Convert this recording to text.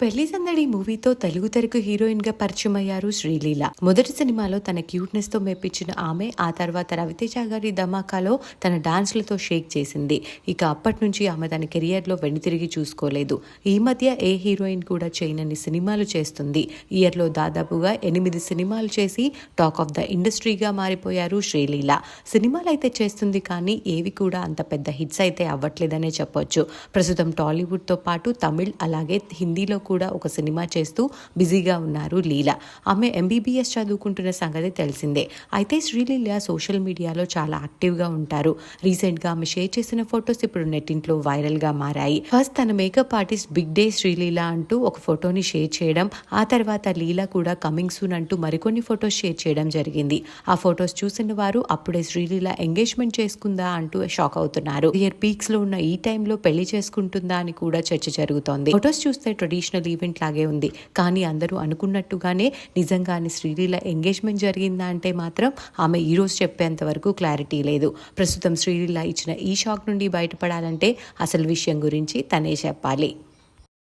పెళ్ళి సందడి మూవీతో తెలుగు తెరకు హీరోయిన్గా పరిచయం అయ్యారు శ్రీలీల. మొదటి సినిమాలో తన క్యూట్నెస్తో మెప్పించిన ఆమె ఆ తర్వాత రవితేజ గారి ధమాకాలో తన డాన్స్లతో షేక్ చేసింది. ఇక అప్పటి నుంచి ఆమె తన కెరియర్లో వెనుతిరిగి చూసుకోలేదు. ఈ మధ్య ఏ హీరోయిన్ కూడా చేయనన్ని సినిమాలు చేస్తుంది. ఇయర్లో దాదాపుగా ఎనిమిది సినిమాలు చేసి టాక్ ఆఫ్ ద ఇండస్ట్రీగా మారిపోయారు శ్రీలీల. సినిమాలు అయితే చేస్తుంది కానీ ఏవి కూడా అంత పెద్ద హిట్స్ అయితే అవ్వట్లేదనే చెప్పొచ్చు. ప్రస్తుతం టాలీవుడ్తో పాటు తమిళ్ అలాగే హిందీలో కూడా ఒక సినిమా చేస్తూ బిజీగా ఉన్నారు లీల. ఆమె ఎంబీబీఎస్ చదువుకుంటున్న సంగతి తెలిసిందే. అయితే శ్రీలీల సోషల్ మీడియాలో చాలా యాక్టివ్గా ఉంటారు. రీసెంట్గా ఆమె షేర్ చేసిన ఫొటోస్ ఇప్పుడు నెట్టింట్లో వైరల్గా మారాయి. ఫస్ట్ తన makeup artist big day Sreeleela అంటూ ఒక ఫోటోని షేర్ చేయడం ఆ తర్వాత లీల కూడా కమింగ్ సూన్ అంటూ మరికొన్ని ఫొటోస్ షేర్ చేయడం జరిగింది. ఆ ఫొటోస్ చూసిన వారు అప్పుడే శ్రీలీల ఎంగేజ్మెంట్ చేసుకుందా? అంటూ షాక్ అవుతున్నారు. ఇయర్ పీక్స్లో ఉన్న ఈ టైంలో పెళ్ళి చేసుకుంటుందా అని కూడా చర్చ జరుగుతోంది. ఫొటోస్ చూస్తే ట్రెడిషనల్ ఈవెంట్ లాగే ఉంది. కానీ అందరూ అనుకున్నట్టుగానే నిజంగానే శ్రీలీల ఎంగేజ్మెంట్ జరిగిందా అంటే మాత్రం ఆమె ఈరోజు చెప్పేంత వరకు క్లారిటీ లేదు. ప్రస్తుతం శ్రీలీల ఇచ్చిన ఈ షాక్ నుండి బయటపడాలంటే అసలు విషయం గురించి తనే చెప్పాలి.